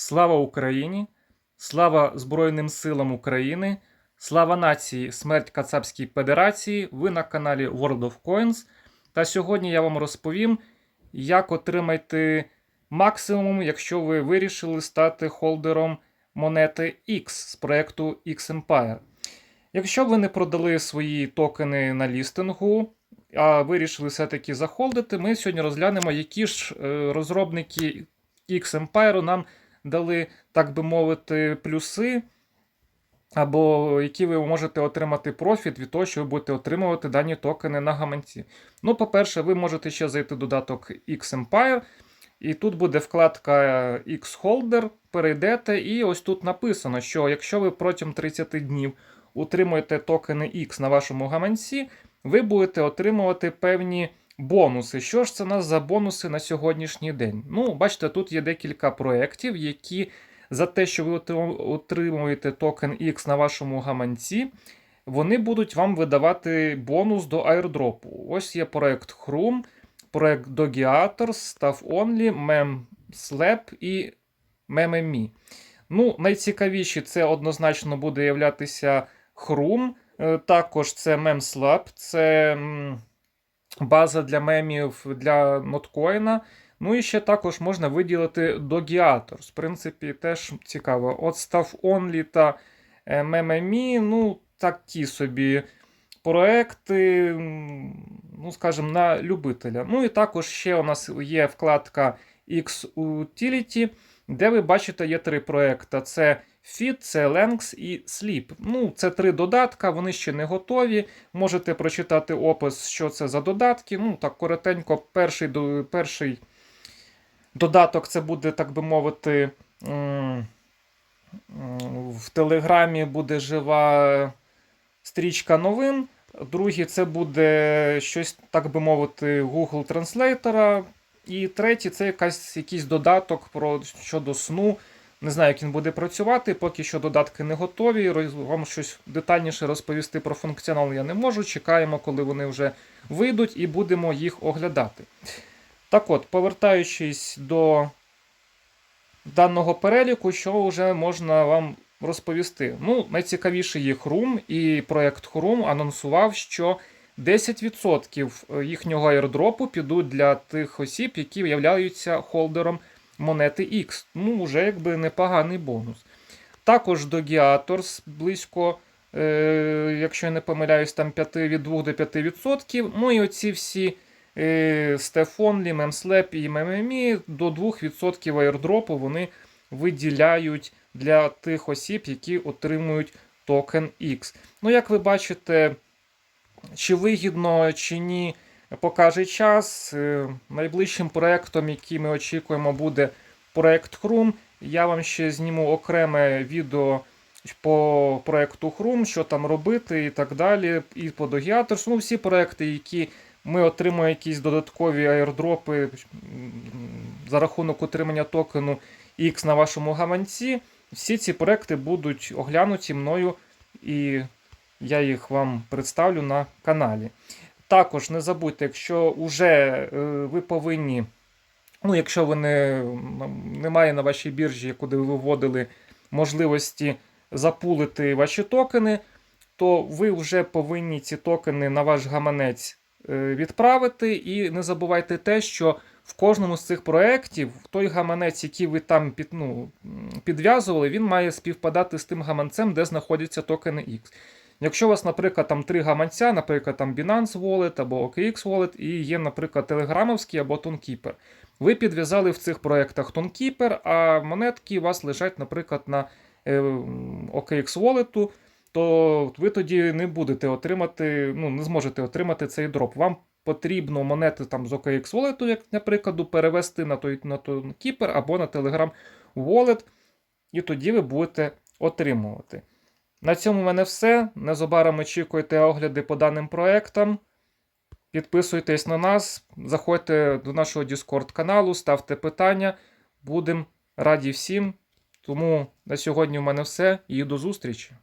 Слава Україні! Слава Збройним силам України! Слава нації! Смерть Кацапській Федерації! Ви на каналі World of Coins. Та сьогодні я вам розповім, як отримати максимум, якщо ви вирішили стати холдером монети X з проекту X Empire. Якщо ви не продали свої токени на лістингу, а вирішили все-таки захолдити, ми сьогодні розглянемо, які ж е, розробники X Empire нам дали, так би мовити, плюси, або які ви можете отримати профіт від того, що ви будете отримувати дані токени на гаманці. Ну, по-перше, ви можете ще зайти в додаток X Empire, і тут буде вкладка X-Holder, перейдете, і ось тут написано, що якщо ви протягом 30 днів утримуєте токени X на вашому гаманці, ви будете отримувати певні бонуси. Що ж це у нас за бонуси на сьогоднішній день? Ну, бачите, тут є декілька проєктів, які за те, що ви отримуєте токен X на вашому гаманці, вони будуть вам видавати бонус до airdropу. Ось є проєкт Хрум, проєкт Dogiators, Staff Only, MemSlab і MemMe. Ну, найцікавіші це однозначно буде являтися Хрум. Е, Також це MemSlab, це база для мемів для ноткоїна. Ну і ще також можна виділити Dogiators. В принципі, теж цікаво. От Staff Only та е, ну, такі собі проекти, ну, скажімо, на любителя. Ну і також ще у нас є вкладка X-Utility, де ви бачите, є три проекти: це Fit, це Length і Sleep. Ну, це три додатка, вони ще не готові. Можете прочитати опис, що це за додатки. Ну, так, коротенько, перший перший додаток це буде, так би мовити, в Телеграмі буде жива стрічка новин. Другий це буде щось, так би мовити, Google Translator. І третій це якась, якийсь додаток про щодо сну. Не знаю, як він буде працювати, поки що додатки не готові. Вам щось детальніше розповісти про функціонал я не можу. Чекаємо, коли вони вже вийдуть, і будемо їх оглядати. Так от, повертаючись до даного переліку, що вже можна вам розповісти. Ну, найцікавіше є Хрум, і проект Хрум анонсував, що 10% їхнього airdropу підуть для тих осіб, які являються холдером монети X. Ну, вже якби непоганий бонус. Також Dogiators близько, е, якщо я не помиляюсь, там 5, від 2 до 5%. Ну і оці всі е, Steffonly, MemSlap і MMME до 2% airdropу вони виділяють для тих осіб, які отримують токен X. Ну, як ви бачите, чи вигідно, чи ні, покаже час. Е, Найближчим проектом, який ми очікуємо, буде проект Chrome. Я вам ще зніму окреме відео по проекту Chrome, що там робити і так далі. І по Dogiators. Ну, всі проекти, які ми отримуємо якісь додаткові аірдропи за рахунок отримання токену X на вашому гаманці. Всі ці проекти будуть оглянуті мною, і я їх вам представлю на каналі. Також не забудьте, якщо вже ви повинні, ну, якщо ви не, немає на вашій біржі, куди ви виводили можливості запулити ваші токени, то ви вже повинні ці токени на ваш гаманець е, відправити. І не забувайте те, що в кожному з цих проєктів той гаманець, який ви там під, ну, підв'язували, він має співпадати з тим гаманцем, де знаходяться токени X. Якщо у вас, наприклад, там три гаманця, наприклад, там Binance Wallet або OKX Wallet, і є, наприклад, Телеграмовський або Tonekeeper, ви підв'язали в цих проєктах Tonekeeper, а монетки у вас лежать, наприклад, на е, OKX Wallet, то ви тоді не будете отримати, ну, не зможете отримати цей дроп. Вам потрібно монети там з OKX Wallet, як, наприклад, перевести на той на Tonekeeper або на Telegram Wallet, і тоді ви будете отримувати. На цьому в мене все. Незабаром очікуйте огляди по даним проектам. Підписуйтесь на нас, заходьте до нашого Discord каналу, ставте питання. Будемо раді всім. Тому на сьогодні в мене все і до зустрічі!